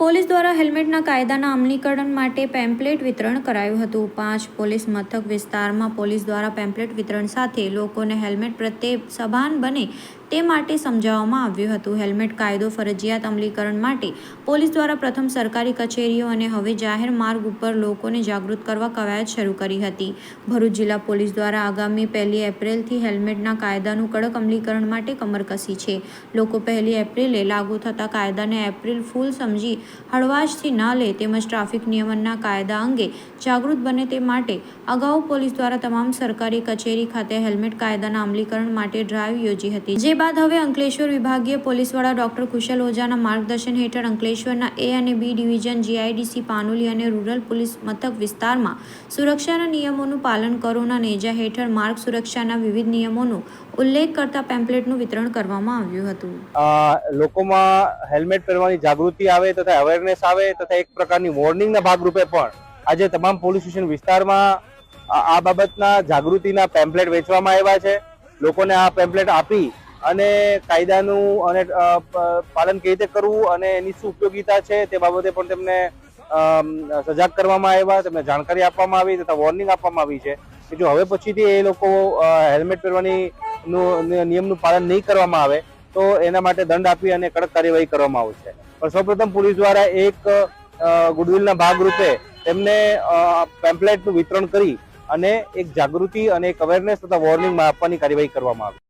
Police દ્વારા હેલ્મેટના કાયદાના અમલીકરણ માટે પેમ્પલેટ વિતરણ કરાયું હતું. પાંચ પોલીસ મથક વિસ્તારમાં પોલીસ દ્વારા પેમ્પલેટ વિતરણ સાથે લોકોને હેલ્મેટ પ્રત્યે સભાન બને તે માટે સમજાવવામાં આવ્યું હતું. હેલ્મેટ, કાયદો, ફરજિયાત અમલીકરણ માટે પોલીસ દ્વારા પ્રથમ સરકારી કચેરીઓ અને હવે જાહેર માર્ગ ઉપર લોકોને જાગૃત કરવા કવાયત શરૂ કરી હતી. ભરૂચ જિલ્લા પોલીસ દ્વારા આગામી પહેલી એપ્રિલથી હેલ્મેટના કાયદાનું કડક અમલીકરણ માટે કમર કસી છે. લોકો પહેલી એપ્રિલે લાગુ થતા કાયદાને એપ્રિલ ફૂલ સમજી હળવાશથી ના લે તેમજ ટ્રાફિક નિયમનના કાયદા અંગે જાગૃત બને તે માટે અગાઉ પોલીસ દ્વારા તમામ સરકારી કચેરી ખાતે હેલ્મેટ કાયદાના અમલીકરણ માટે ડ્રાઈવ યોજી હતી. જે બાદ હવે અંકલેશ્વર વિભાગીય પોલીસ વડા ડોક્ટર કુશલ ઓઝાના માર્ગદર્શન હેઠળ અંકલેશ્વરના એ અને બી ડિવિઝન જીઆઈડીસી પાનોલી અને રૂરલ પોલીસ મથક વિસ્તારમાં સુરક્ષાના નિયમોનું પાલન, કરોના નેજા હેઠળ માર્ગ સુરક્ષાના વિવિધ નિયમોનો ઉલ્લેખ કરતા પેમ્પલેટનું વિતરણ કરવામાં આવ્યું હતું. લોકોમાં હેલ્મેટ પહેરવાની જાગૃતિ આવે તથા અવેરનેસ આવે તથા એક પ્રકારની વોર્નિંગના ભાગરૂપે પણ આજે તમામ પોલીસ સ્ટેશન વિસ્તારમાં આ બાબતના જાગૃતિના પેમ્પલેટ વેચવામાં આવ્યા છે. લોકોને આ પેમ્પલેટ આપી અને કાયદાનું અને પાલન કેવી રીતે કરવું અને એની શું ઉપયોગિતા છે તે બાબતે પણ તેમને સજાગ કરવામાં આવ્યા, તેમને જાણકારી આપવામાં આવી તથા વોર્નિંગ આપવામાં આવી છે કે જો હવે પછીથી એ લોકો હેલ્મેટ પહેરવાની નિયમનું પાલન નહીં કરવામાં આવે, તો એના માટે દંડ આપી અને કડક કાર્યવાહી કરવામાં આવશે પણ સૌપ્રથમ પોલીસ દ્વારા એક ગુડવિલના ભાગરૂપે તેમને પેમ્પલેટનું વિતરણ કરી અને એક જાગૃતિ અને એક અવેરનેસ તથા વોર્નિંગ આપવાની કાર્યવાહી કરવામાં આવી.